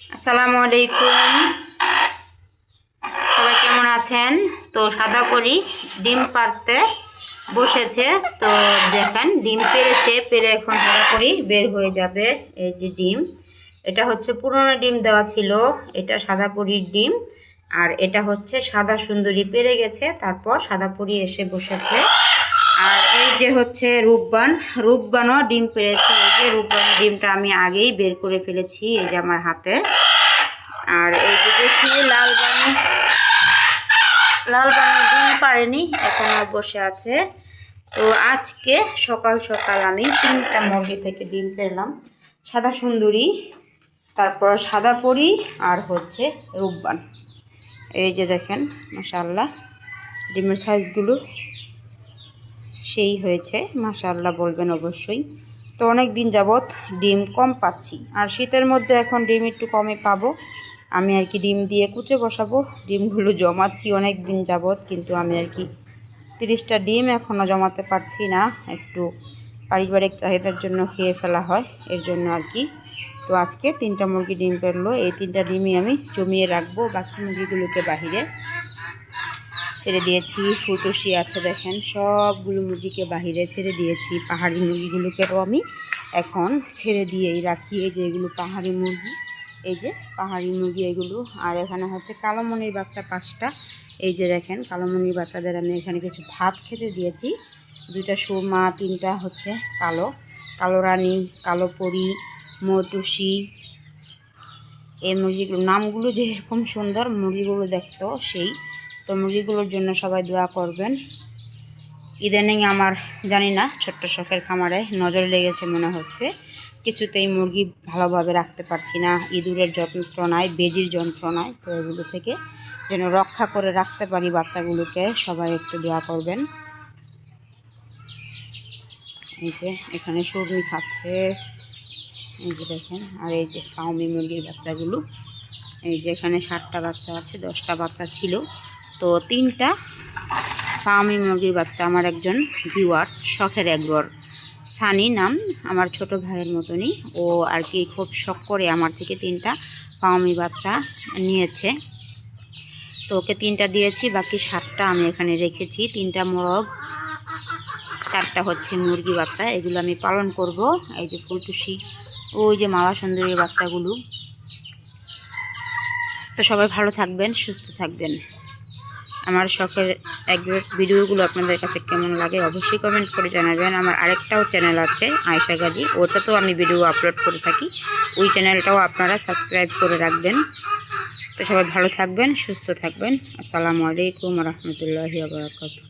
আসসালামু আলাইকুম সবাই কেমন আছেন? তো সাদা পরি ডিম পারতে বসেছে। তো দেখেন, ডিম পেরেছে, পেরে এখন সাদা পরি বের হয়ে যাবে এই যে ডিম। এটা হচ্ছে পুরনো ডিম দেওয়া ছিল, এটা সাদা পরির ডিম। আর এটা হচ্ছে সাদা সুন্দরী, পেরে গেছে, তারপর সাদা পরি এসে বসেছে। আর এই যে হচ্ছে রূপবান, রূপবানও ডিম পেরেছে। এই যে রূপবানের ডিমটা আমি আগেই বের করে ফেলেছি, এই যে আমার হাতে। আর এই যে দেখি লাল বানু ডিম পারেনি এখন আর বসে আছে। তো আজকে সকাল সকাল আমি তিনটা মুরগি থেকে ডিম পেলাম সাদা সুন্দরী, তারপর সাদা পরি আর হচ্ছে রূপবান। এই যে দেখেন মাশাল্লাহ ডিমের সাইজগুলো সেই হয়েছে মাশাল্লাহ বলবেন অবশ্যই। তো অনেক দিন যাবৎ ডিম কম পাচ্ছি। আর শীতের মধ্যে এখন ডিম একটু কমে পাবো। আমি আর কি ডিম দিয়ে কুচে বসাবো, ডিমগুলো জমাচ্ছি অনেক দিন যাবৎ, কিন্তু আমি আর কি তিরিশটা ডিম এখনও জমাতে পারছি না। একটু পারিবারিক চাহিদার জন্য খেয়ে ফেলা হয়, এর জন্য আর কি। তো আজকে তিনটা মুরগি ডিম পেরলো এই তিনটা ডিমই আমি জমিয়ে রাখব, বাকি মুরগিগুলোকে বাহিরে ছেড়ে দিয়েছি ফুটুসি আছে দেখেন। সবগুলো মুরগিকে বাহিরে ছেড়ে দিয়েছি, পাহাড়ি মুরগিগুলোকেও আমি এখন ছেড়ে দিয়েই রাখি। এই যে এগুলো পাহাড়ি মুরগি, এই যে পাহাড়ি মুরগি এগুলো। আর এখানে হচ্ছে কালোমনির বাচ্চা পাঁচটা। এই যে দেখেন, কালোমনির বাচ্চাদের আমি এখানে কিছু ভাত খেতে দিয়েছি। দুইটা সুরমা, তিনটা হচ্ছে কালো। কালো রানী, কালো পরি মটুসি এই মুরগিগুলোর নামগুলো যেরকম সুন্দর, মুরগিগুলো দেখতো সেই তো মুরগিগুলোর জন্য সবাই দোয়া করবেন। ইদানিং আমার, জানি না, ছোট্ট শখের খামারে নজর লেগেছে মনে হচ্ছে। কিছুতেই মুরগি ভালোভাবে রাখতে পারছি না। ইঁদুরের যন্ত্রণায় বেজির যন্ত্রণায় তো এগুলো থেকে যেন রক্ষা করে রাখতে পারি বাচ্চাগুলোকে, সবাই একটু দোয়া করবেন। এই যে, এখানে সর্মি খাচ্ছে। এই যে দেখেন, আর এই যে ফাউমি মুরগির বাচ্চাগুলো। এই যে এখানে সাতটা বাচ্চা আছে, দশটা বাচ্চা ছিল। তো তিনটা ফার্মি মুরগির বাচ্চা, আমার একজন ভিউয়ার্স শখের একবার সানি নাম, আমার ছোট ভাইয়ের মতনই। ও আর কি খুব শখ করে আমার থেকে তিনটা ফার্মি বাচ্চা নিয়েছে। তো ওকে তিনটা দিয়েছি, বাকি সাতটা আমি এখানে রেখেছি। তিনটা মোরগ, চারটা হচ্ছে মুরগি বাচ্চা, এগুলো আমি পালন করব। এই যে ফুলটুসি ওই যে মালা সুন্দরী বাচ্চাগুলো। তো সবাই ভালো থাকবেন, সুস্থ থাকবেন। আমার শখের এক ভিডিওগুলো আপনাদের কাছে কেমন লাগে অবশ্যই কমেন্ট করে জানাবেন। আমার আরেকটাও চ্যানেল আছে আয়সা গাজী। ওটাতেও আমি ভিডিও আপলোড করে থাকি। ওই চ্যানেলটাও আপনারা সাবস্ক্রাইব করে রাখবেন। তো সবাই ভালো থাকবেন, সুস্থ থাকবেন। আসসালামু আলাইকুম রহমতুল্লাহ আবরাকাতু